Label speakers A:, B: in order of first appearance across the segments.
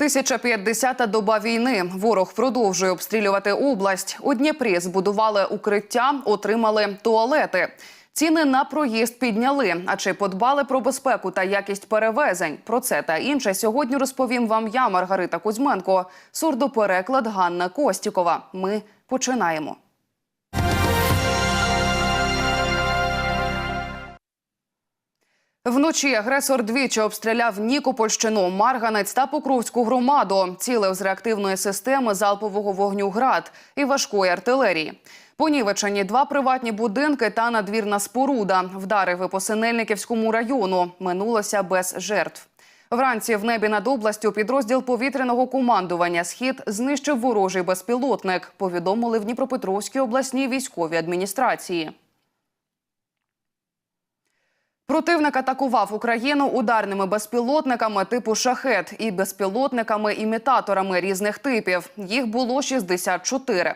A: 1050-та доба війни. Ворог продовжує обстрілювати область. У Дніпрі збудували укриття, отримали туалети. Ціни на проїзд підняли. А чи подбали про безпеку та якість перевезень? Про це та інше сьогодні розповім вам я, Маргарита Кузьменко. Сурдопереклад Ганна Костікова. Ми починаємо. Вночі агресор двічі обстріляв Нікопольщину, Марганець та Покровську громаду. Цілив з реактивної системи залпового вогню град і важкої артилерії. Понівечені два приватні будинки та надвірна споруда. Вдарив і по району. Минулося без жертв. Вранці в небі над областю підрозділ повітряного командування Схід знищив ворожий безпілотник. Повідомили в Дніпропетровській обласній військовій адміністрації. Противник атакував Україну ударними безпілотниками типу шахет і безпілотниками-імітаторами різних типів. Їх було 64.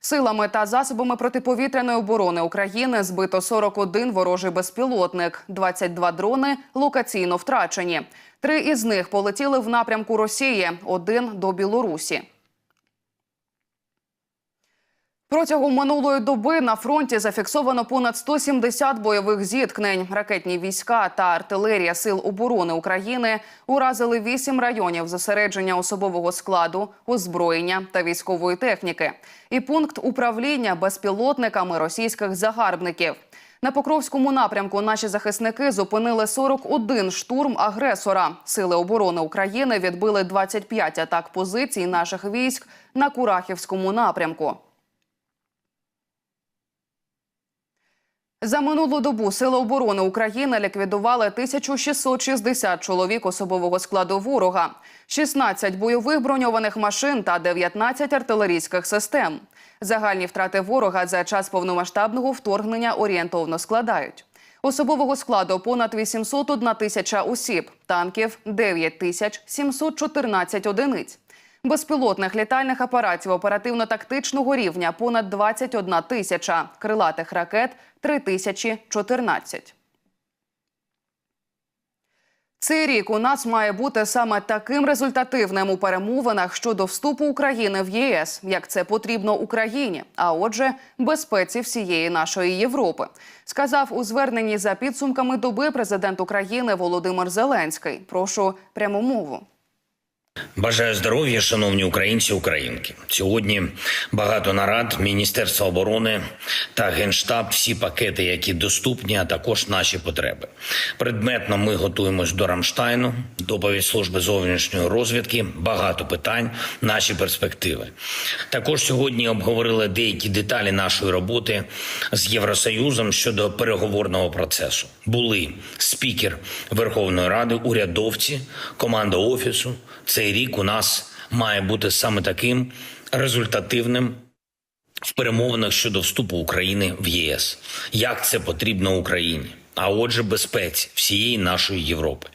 A: Силами та засобами протиповітряної оборони України збито 41 ворожий безпілотник, 22 дрони локаційно втрачені. Три із них полетіли в напрямку Росії, один до Білорусі. Протягом минулої доби на фронті зафіксовано понад 170 бойових зіткнень. Ракетні війська та артилерія сил оборони України уразили вісім районів зосередження особового складу, озброєння та військової техніки і пункт управління безпілотниками російських загарбників. На Покровському напрямку наші захисники зупинили 41 штурм агресора. Сили оборони України відбили 25 атак позицій наших військ на Курахівському напрямку. За минулу добу Сили оборони України ліквідували 1660 чоловік особового складу ворога, 16 бойових броньованих машин та 19 артилерійських систем. Загальні втрати ворога за час повномасштабного вторгнення орієнтовно складають. Особового складу понад 801 тисяча осіб, танків 9 тисяч 714 одиниць. Безпілотних літальних апаратів оперативно-тактичного рівня понад 21 тисяча, крилатих ракет 3014. Цей рік у нас має бути саме таким результативним у перемовинах щодо вступу України в ЄС, як це потрібно Україні, а отже, безпеці всієї нашої Європи, сказав у зверненні за підсумками доби президент України Володимир Зеленський. Прошу пряму мову.
B: Бажаю здоров'я, шановні українці, українки. Сьогодні багато нарад Міністерства оборони та генштаб, всі пакети, які доступні, а також наші потреби. Предметно ми готуємось до Рамштайну, доповідь служби зовнішньої розвідки. Багато питань, наші перспективи. Також сьогодні обговорили деякі деталі нашої роботи з Євросоюзом щодо переговорного процесу. Були спікер Верховної Ради, урядовці, команда офісу. Цей рік у нас має бути саме таким результативним в перемовинах щодо вступу України в ЄС. Як це потрібно Україні? А отже, безпеці всієї нашої Європи.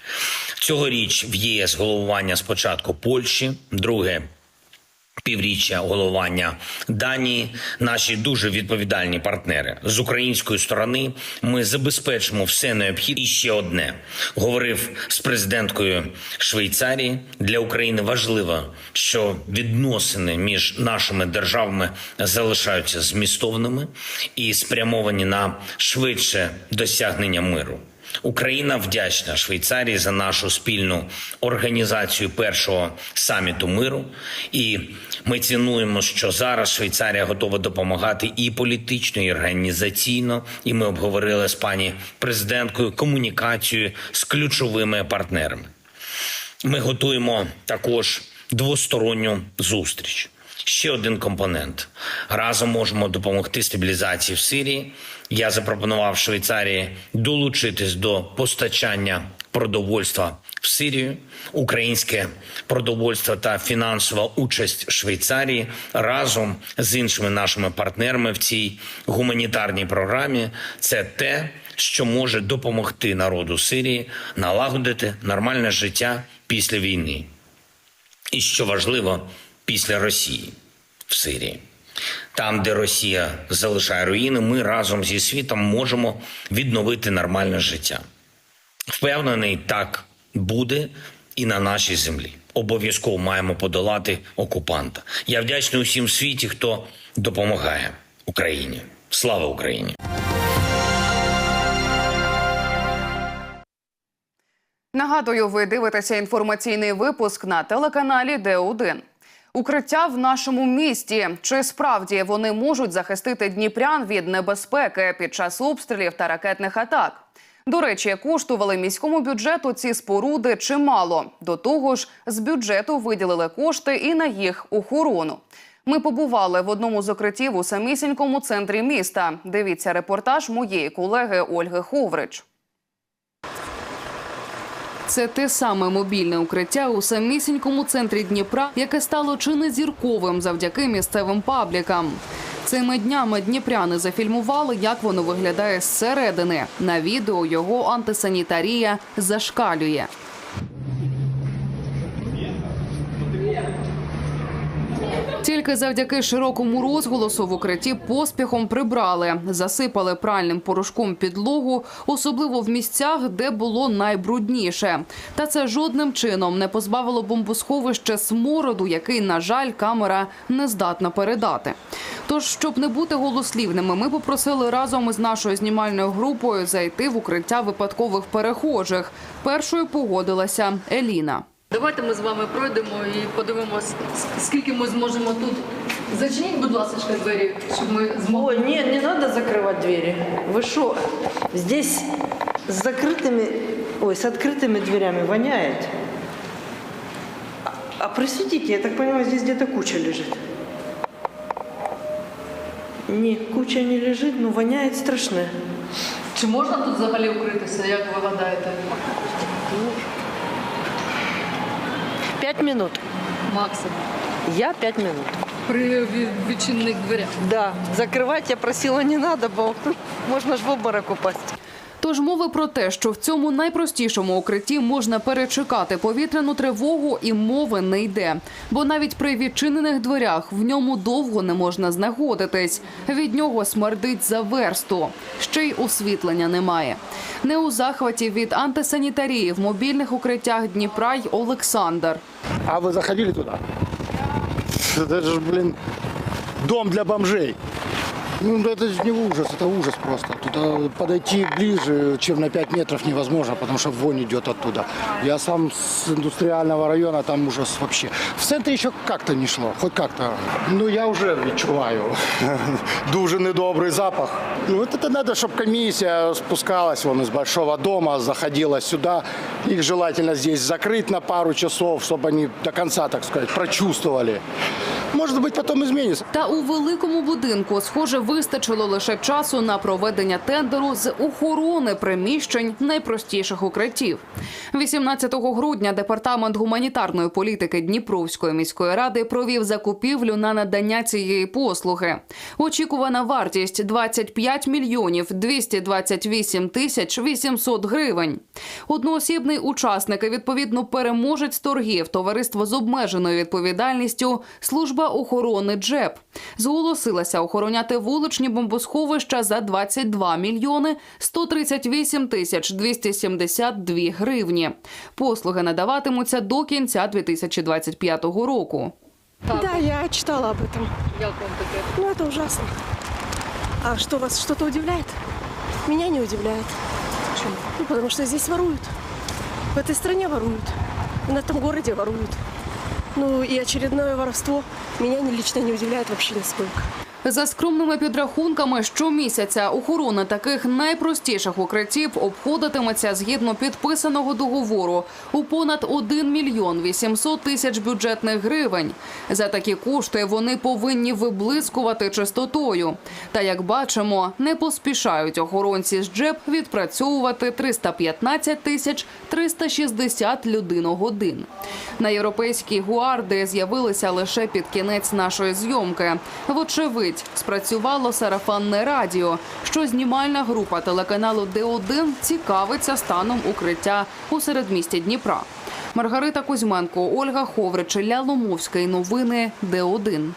B: Цьогоріч в ЄС головування спочатку Польщі, друге півріччя головування Данії, наші дуже відповідальні партнери з української сторони. Ми забезпечимо все необхідне. І ще одне говорив з президенткою Швейцарії. Для України важливо, що відносини між нашими державами залишаються змістовними і спрямовані на швидше досягнення миру. Україна вдячна Швейцарії за нашу спільну організацію першого саміту миру, і ми цінуємо, що зараз Швейцарія готова допомагати і політично, і організаційно. І ми обговорили з пані президенткою комунікацію з ключовими партнерами. Ми готуємо також двосторонню зустріч. Ще один компонент разом можемо допомогти стабілізації в Сирії. Я запропонував Швейцарії долучитись до постачання продовольства в Сирію. Українське продовольство та фінансова участь Швейцарії разом з іншими нашими партнерами в цій гуманітарній програмі. Це те, що може допомогти народу Сирії налагодити нормальне життя після війни. І що важливо після Росії в Сирії. Там, де Росія залишає руїни, ми разом зі світом можемо відновити нормальне життя. Впевнений, так буде і на нашій землі. обов'язково маємо подолати окупанта. Я вдячний усім в світі, хто допомагає Україні. Слава Україні!
A: Нагадую, ви дивитеся інформаційний випуск на телеканалі Д1. Укриття в нашому місті. Чи справді вони можуть захистити дніпрян від небезпеки під час обстрілів та ракетних атак? До речі, коштували міському бюджету ці споруди чимало. До того ж, з бюджету виділили кошти і на їх охорону. Ми побували в одному з укриттів у самісінькому центрі міста. Дивіться репортаж моєї колеги Ольги Ховрич. Це те саме мобільне укриття у самісінькому центрі Дніпра, яке стало чи не зірковим завдяки місцевим паблікам. Цими днями дніпряни зафільмували, як воно виглядає зсередини. На відео його антисанітарія зашкалює. Тільки завдяки широкому розголосу в укритті поспіхом прибрали, засипали пральним порошком підлогу, особливо в місцях, де було найбрудніше. Та це жодним чином не позбавило бомбосховище смороду, який, на жаль, камера не здатна передати. Тож, щоб не бути голослівними, ми попросили разом із нашою знімальною групою зайти в укриття випадкових перехожих. Першою погодилася Еліна.
C: Давайте ми з вами пройдемо і подивимось, скільки ми зможемо тут. Зачиніть, будь ласка, двері, щоб ми змогли.
D: Ой, не, не надо закрывать двери. Вы что? Здесь с закрытыми, ой, с открытыми дверями воняет. А, а присветите, я так понимаю, здесь где-то куча лежит. Не, куча не лежит, но воняет страшно.
C: Чи можна тут взагалі укритися, як ви гадаєте?
D: Пять минут.
C: Максимум.
D: Я пять минут.
C: При вечерних дверях.
D: Да, закрывать я просила не надо, бо можно ж в обморок упасть.
A: Тож мови про те, що в цьому найпростішому укритті можна перечекати повітряну тривогу, і мови не йде. Бо навіть при відчинених дверях в ньому довго не можна знаходитись. Від нього смердить за версту. Ще й освітлення немає. Не у захваті від антисанітарії в мобільних укриттях Дніпра й Олександр.
E: А вы заходили туда? Это же, блин, дом для бомжей. Ну, да это же не ужас, это ужас просто. Туда подойти ближе, чем на 5 метров невозможно, потому что вонь идет оттуда. Я сам с индустриального района, там ужас вообще. В центре еще как-то не шло, хоть как-то. Ну, я уже відчуваю дуже недобрый запах. Ну, вот это надо, чтобы комиссия спускалась вон из большого дома, заходила сюда. Их желательно здесь закрыть на пару часов, чтобы они до конца, так сказать, прочувствовали. Может быть, потом изменится.
A: Та у великому будинку, схоже, вистачило лише часу на проведення тендеру з охорони приміщень найпростіших укриттів. 18 грудня департамент гуманітарної політики Дніпровської міської ради провів закупівлю на надання цієї послуги. Очікувана вартість 25 мільйонів 228 тисяч 800 гривень. Одноосібний учасник і відповідно переможець торгів товариство з обмеженою відповідальністю служба охорони ДЖЕП зголосилася охороняти вуличні бомбосховища за 22 мільйони 138 тисяч 272 гривні. Послуги надаватимуться до кінця 2025 року.
F: Да, я читала об этом.
C: Як вам таке?
F: Ну, это ужасно. А что вас что-то удивляет? Меня не удивляет.
C: Чому?
F: Ну, потому что здесь воруют. В этой стране воруют. В этом городе воруют. Ну, и очередное воровство меня не- лично не удивляет вообще нисколько.
A: За скромними підрахунками, щомісяця охорона таких найпростіших укриттів обходитиметься згідно підписаного договору у понад 1 мільйон 800 тисяч бюджетних гривень. За такі кошти вони повинні виблискувати чистотою. Та як бачимо, не поспішають охоронці з ДЖЕП відпрацьовувати 315 тисяч 360 людиногодин. На європейській гуарди з'явилися лише під кінець нашої зйомки. Вочевидь, спрацювало сарафанне радіо, що знімальна група телеканалу Д1 цікавиться станом укриття у середмісті Дніпра. Маргарита Кузьменко, Ольга Ховрич, Ілля Ломовська новини Д1.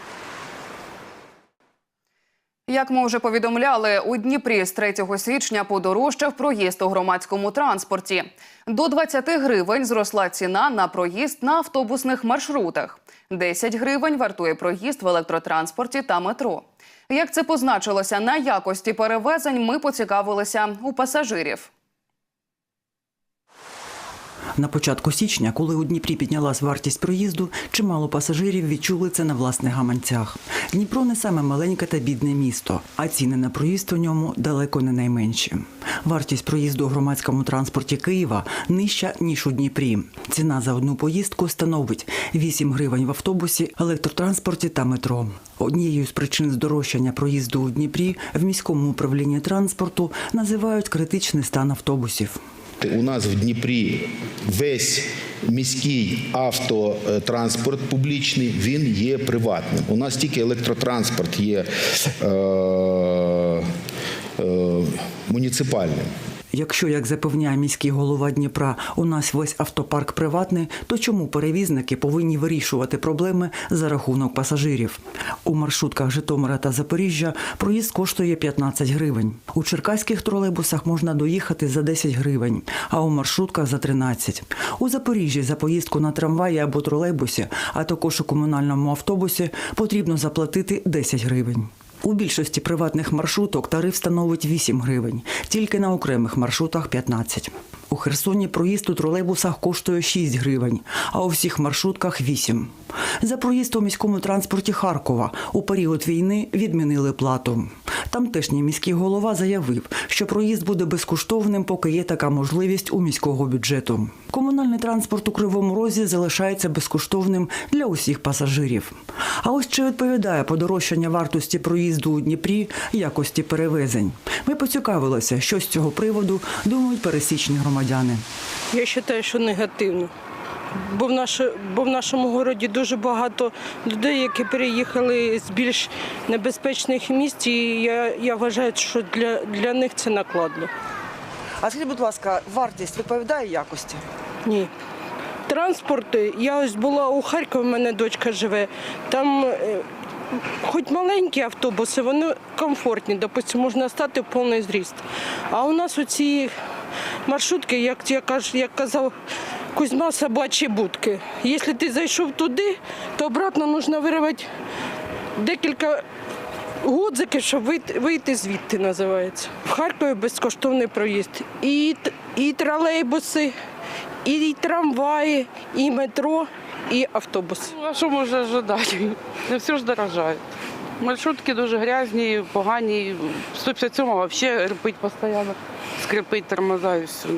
A: Як ми вже повідомляли, у Дніпрі з 3 січня подорожчав проїзд у громадському транспорті. До 20 гривень зросла ціна на проїзд на автобусних маршрутах. 10 гривень вартує проїзд в електротранспорті та метро. Як це позначилося на якості перевезень, ми поцікавилися у пасажирів.
G: На початку січня, коли у Дніпрі піднялась вартість проїзду, чимало пасажирів відчули це на власних гаманцях. Дніпро не саме маленьке та бідне місто, а ціни на проїзд у ньому далеко не найменші. Вартість проїзду у громадському транспорті Києва нижча ніж у Дніпрі. Ціна за одну поїздку становить 8 гривень в автобусі, електротранспорті та метро. Однією з причин здорожчання проїзду у Дніпрі в міському управлінні транспорту називають критичний стан автобусів.
H: У нас в Дніпрі весь міський автотранспорт публічний він є приватним. У нас тільки електротранспорт є е, е, муніципальним.
G: Якщо, як запевняє міський голова Дніпра, у нас весь автопарк приватний, то чому перевізники повинні вирішувати проблеми за рахунок пасажирів? У маршрутках Житомира та Запоріжжя проїзд коштує 15 гривень. У черкаських тролейбусах можна доїхати за 10 гривень, а у маршрутках за 13. У Запоріжжі за поїздку на трамваї або тролейбусі, а також у комунальному автобусі потрібно заплатити 10 гривень. У більшості приватних маршруток тариф становить 8 гривень, тільки на окремих маршрутах 15. У Херсоні проїзд у тролейбусах коштує 6 гривень, а у всіх маршрутках 8. За проїзд у міському транспорті Харкова у період війни відмінили плату. Тамтешній міський голова заявив, що проїзд буде безкоштовним, поки є така можливість у міського бюджету. Комунальний транспорт у Кривому Розі залишається безкоштовним для усіх пасажирів. А ось чи відповідає подорожчання вартості проїзду у Дніпрі якості перевезень? Ми поцікавилися, що з цього приводу думають пересічні громадяни.
I: Я вважаю, що негативно. Бо в, наше, бо в нашому городі дуже багато людей, які переїхали з більш небезпечних місць, і я, я вважаю, що для, для них це накладно.
J: А скажіть, будь ласка, вартість відповідає якості?
I: Ні. Транспорт, я ось була у Харкові, в мене дочка живе. Там е, хоч маленькі автобуси, вони комфортні, допустимо, можна стати в повний зріст. А у нас оці маршрутки, як, я як казав Кузьма, собачі будки. Якщо ти зайшов туди, то обратно потрібно виривати декілька Гудзики, щоб вийти, звідти називається. В Харкові безкоштовний проїзд. І, і тролейбуси, і трамваї, і метро, і автобуси.
K: Ну, А що можна? Не все ж дорожає. Маршрутки дуже грязні, погані. 157 взагалі репить постійно. Скрипить тормоза і все.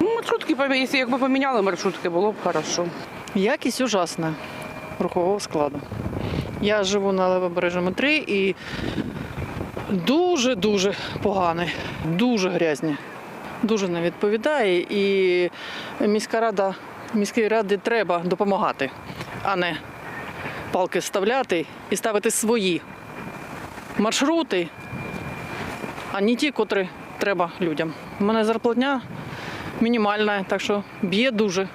K: Ну, маршрутки, якщо якби поміняли маршрутки, було б хорошо.
L: Якість ужасна рухового складу. Я живу на Левобережному 3 і дуже-дуже поганий, дуже грязні. Дуже не відповідає. І міська рада, міській раді треба допомагати, а не палки вставляти і ставити свої маршрути, а не ті, котрі треба людям. У мене зарплатня мінімальна, так що б'є дуже.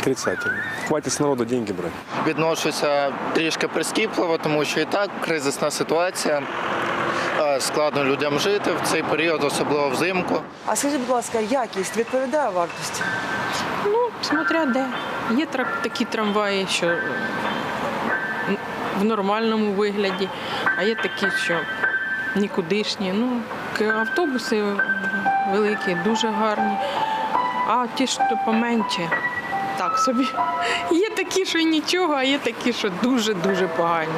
M: Отрицательно. Хватит с народа деньги брать.
N: Відношуся трішки прискіпливо, тому що і так кризисна ситуація. Складно людям жити в цей період, особливо взимку.
J: А скажіть, будь ласка, якість відповідає вартості?
O: Ну, смотря де. Є трак- такі трамваї, що в нормальному вигляді, а є такі, що нікудишні. Ну, автобуси великі, дуже гарні. А ті, що поменше, так собі. Є такі, що нічого, а є такі, що дуже-дуже погані.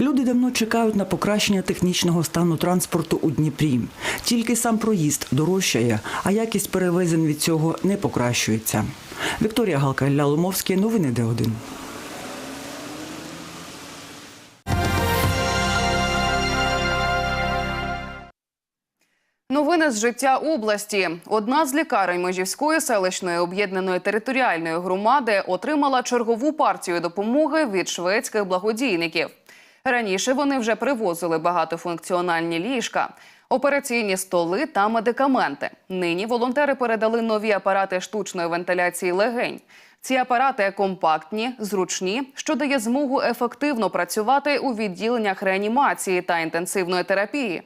G: Люди давно чекають на покращення технічного стану транспорту у Дніпрі. Тільки сам проїзд дорожчає, а якість перевезень від цього не покращується. Вікторія Галка, Ілля Ломовський, новини Д1.
A: З життя області. Одна з лікарень Межівської селищної об'єднаної територіальної громади отримала чергову партію допомоги від шведських благодійників. Раніше вони вже привозили багатофункціональні ліжка, операційні столи та медикаменти. Нині волонтери передали нові апарати штучної вентиляції легень. Ці апарати компактні, зручні, що дає змогу ефективно працювати у відділеннях реанімації та інтенсивної терапії.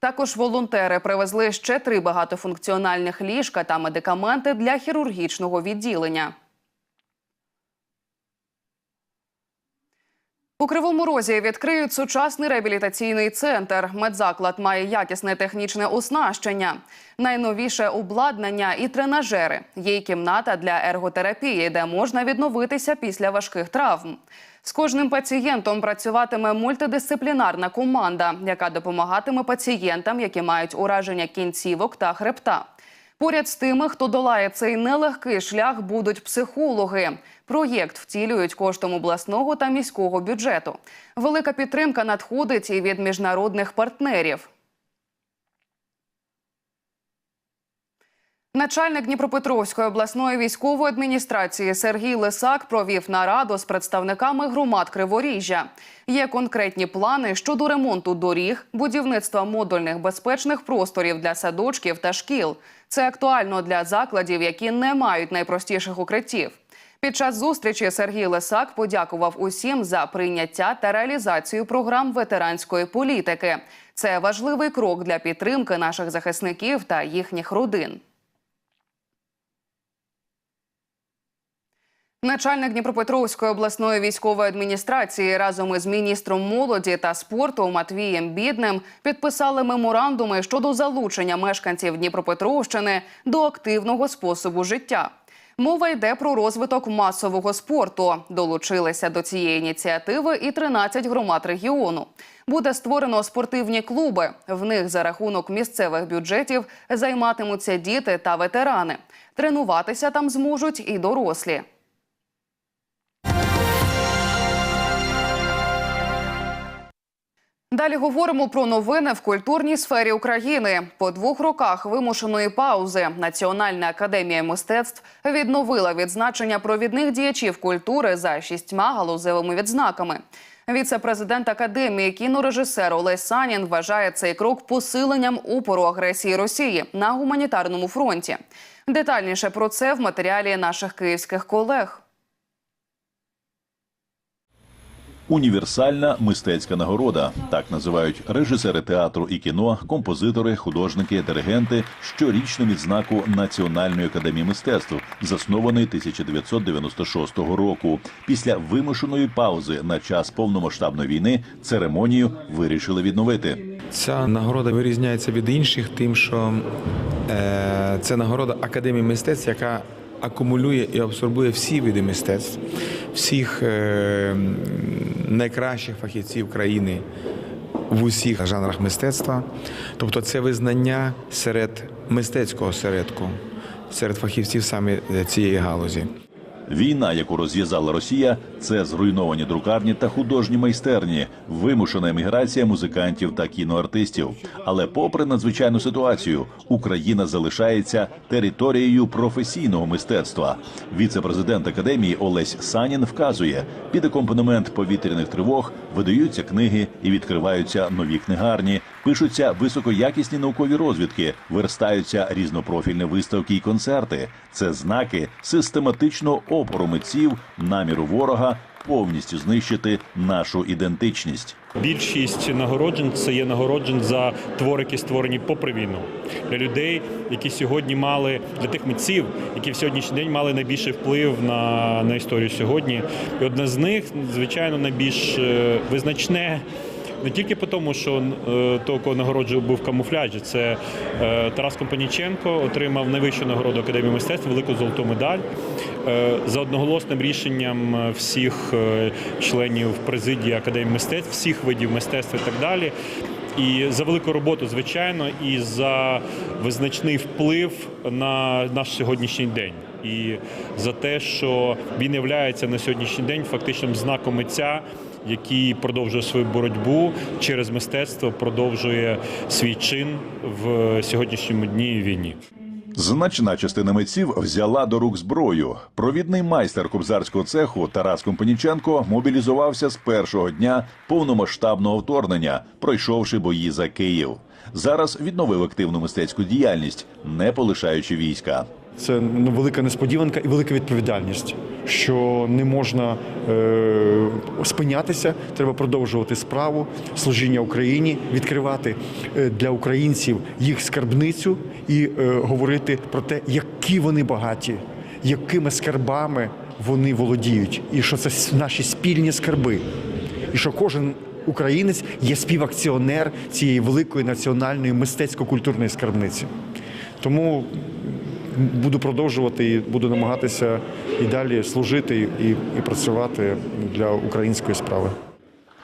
A: Також волонтери привезли ще три багатофункціональних ліжка та медикаменти для хірургічного відділення. У Кривому Розі відкриють сучасний реабілітаційний центр. Медзаклад має якісне технічне оснащення, найновіше обладнання і тренажери. Є кімната для ерготерапії, де можна відновитися після важких травм. З кожним пацієнтом працюватиме мультидисциплінарна команда, яка допомагатиме пацієнтам, які мають ураження кінцівок та хребта. Поряд з тими, хто долає цей нелегкий шлях, будуть психологи. Проєкт втілюють коштом обласного та міського бюджету. Велика підтримка надходить і від міжнародних партнерів. Начальник Дніпропетровської обласної військової адміністрації Сергій Лисак провів нараду з представниками громад Криворіжжя. Є конкретні плани щодо ремонту доріг, будівництва модульних безпечних просторів для садочків та шкіл. Це актуально для закладів, які не мають найпростіших укриттів. Під час зустрічі Сергій Лисак подякував усім за прийняття та реалізацію програм ветеранської політики. Це важливий крок для підтримки наших захисників та їхніх родин. Начальник Дніпропетровської обласної військової адміністрації разом із міністром молоді та спорту Матвієм Бідним підписали меморандуми щодо залучення мешканців Дніпропетровщини до активного способу життя. Мова йде про розвиток масового спорту. Долучилися до цієї ініціативи і 13 громад регіону. Буде створено спортивні клуби. В них за рахунок місцевих бюджетів займатимуться діти та ветерани. Тренуватися там зможуть і дорослі. Далі говоримо про новини в культурній сфері України. По двох роках вимушеної паузи Національна академія мистецтв відновила відзначення провідних діячів культури за шістьма галузевими відзнаками. Віце-президент академії кінорежисер Олесь Санін вважає цей крок посиленням упору агресії Росії на гуманітарному фронті. Детальніше про це в матеріалі наших київських колег.
P: Універсальна мистецька нагорода так називають режисери театру і кіно, композитори, художники, диригенти щорічну відзнаку Національної академії мистецтв, заснованої 1996 року. Після вимушеної паузи на час повномасштабної війни церемонію вирішили відновити.
Q: Ця нагорода вирізняється від інших, тим, що е, це нагорода Академії мистецтв, яка акумулює і абсорбує всі види мистецтв, всіх е, найкращих фахівців країни в усіх жанрах мистецтва. Тобто це визнання серед мистецького середку, серед фахівців саме цієї галузі.
P: Війна, яку розв'язала Росія, це зруйновані друкарні та художні майстерні, вимушена еміграція музикантів та кіноартистів. Але, попри надзвичайну ситуацію, Україна залишається територією професійного мистецтва. Віце-президент академії Олесь Санін вказує, під акомпанемент повітряних тривог видаються книги і відкриваються нові книгарні, пишуться високоякісні наукові розвідки, верстаються різнопрофільні виставки і концерти. Це знаки систематичного опору митців, наміру ворога повністю знищити нашу ідентичність.
R: Більшість нагороджень це є нагороджень за твори, які створені попри війну для людей, які сьогодні мали для тих митців, які в сьогоднішній день мали найбільший вплив на, на історію сьогодні. І одне з них, звичайно, найбільш е, визначне. Не тільки по тому, що е, того, кого нагороджував, був камуфляжі. Це е, Тарас Компаніченко отримав найвищу нагороду Академії мистецтв, велику золоту медаль. Е, за одноголосним рішенням всіх членів президії Академії мистецтв, всіх видів мистецтва і так далі. І за велику роботу, звичайно, і за визначний вплив на наш сьогоднішній день. І за те, що він є на сьогоднішній день фактичним знаком митця, який продовжує свою боротьбу через мистецтво, продовжує свій чин в сьогоднішньому дні війні.
P: Значна частина митців взяла до рук зброю. Провідний майстер кобзарського цеху Тарас Компаніченко мобілізувався з першого дня повномасштабного вторгнення, пройшовши бої за Київ. Зараз відновив активну мистецьку діяльність, не полишаючи війська.
Q: Це ну, велика несподіванка і велика відповідальність, що не можна е, спинятися, треба продовжувати справу служіння Україні, відкривати е, для українців їх скарбницю і е, говорити про те, які вони багаті, якими скарбами вони володіють, і що це наші спільні скарби, і що кожен українець є співакціонер цієї великої національної мистецько-культурної скарбниці. Тому буду продовжувати і буду намагатися і далі служити і, і працювати для української справи.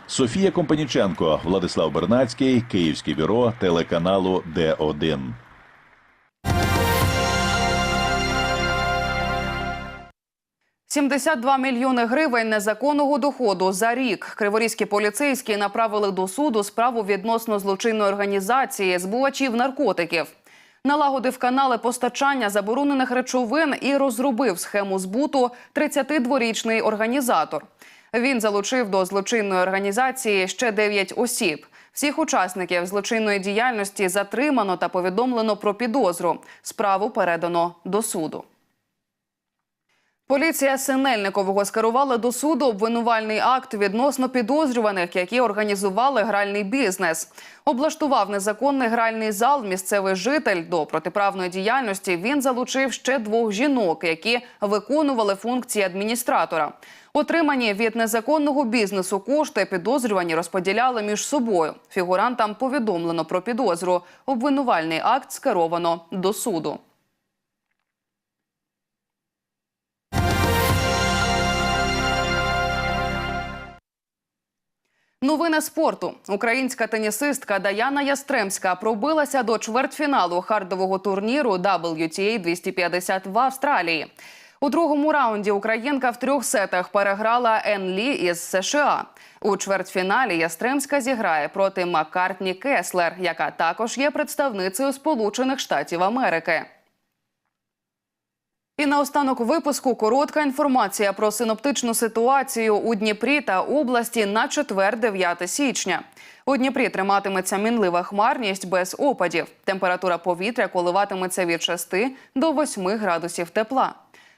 P: Софія Компаніченко, Владислав Бернацький, Київське бюро телеканалу Д1.
A: – 72 мільйони гривень незаконного доходу за рік. Криворізькі поліцейські направили до суду справу відносно злочинної організації збувачів наркотиків. Налагодив канали постачання заборонених речовин і розробив схему збуту 32-річний організатор. Він залучив до злочинної організації ще 9 осіб. Всіх учасників злочинної діяльності затримано та повідомлено про підозру. Справу передано до суду. Поліція Синельникового скерувала до суду обвинувальний акт відносно підозрюваних, які організували гральний бізнес. Облаштував незаконний гральний зал місцевий житель. До протиправної діяльності він залучив ще двох жінок, які виконували функції адміністратора. Отримані від незаконного бізнесу кошти підозрювані розподіляли між собою. Фігурантам повідомлено про підозру. Обвинувальний акт скеровано до суду. Новини спорту. Українська тенісистка Даяна Ястремська пробилася до чвертьфіналу хардового турніру WTA 250 в Австралії. У другому раунді Українка в трьох сетах переграла Ен Лі із США. У чвертьфіналі Ястремська зіграє проти Маккартні Кеслер, яка також є представницею Сполучених Штатів Америки. І наостанок випуску коротка інформація про синоптичну ситуацію у Дніпрі та області на четвер, 9 січня. У Дніпрі триматиметься мінлива хмарність без опадів. Температура повітря коливатиметься від 6 до 8 градусів тепла.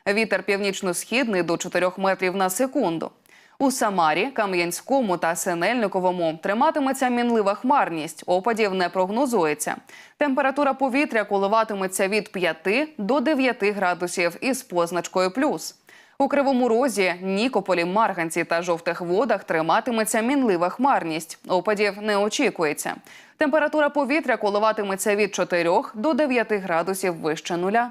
A: Вітер північно-східний до 4 метрів на секунду. У Самарі, Кам'янському та Синельниковому триматиметься мінлива хмарність. Опадів не прогнозується. Температура повітря коливатиметься від 5 до 9 градусів із позначкою плюс. У Кривому Розі, Нікополі, Марганці та жовтих водах триматиметься мінлива хмарність. Опадів не очікується. Температура повітря коливатиметься від 4 до 9 градусів вище нуля.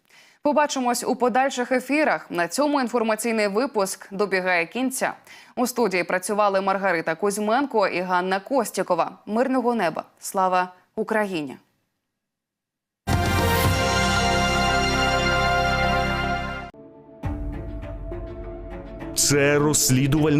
A: Побачимось у подальших ефірах. На цьому інформаційний випуск добігає кінця. У студії працювали Маргарита Кузьменко і Ганна Костікова. Мирного неба. Слава Україні!
S: Це розслідувальне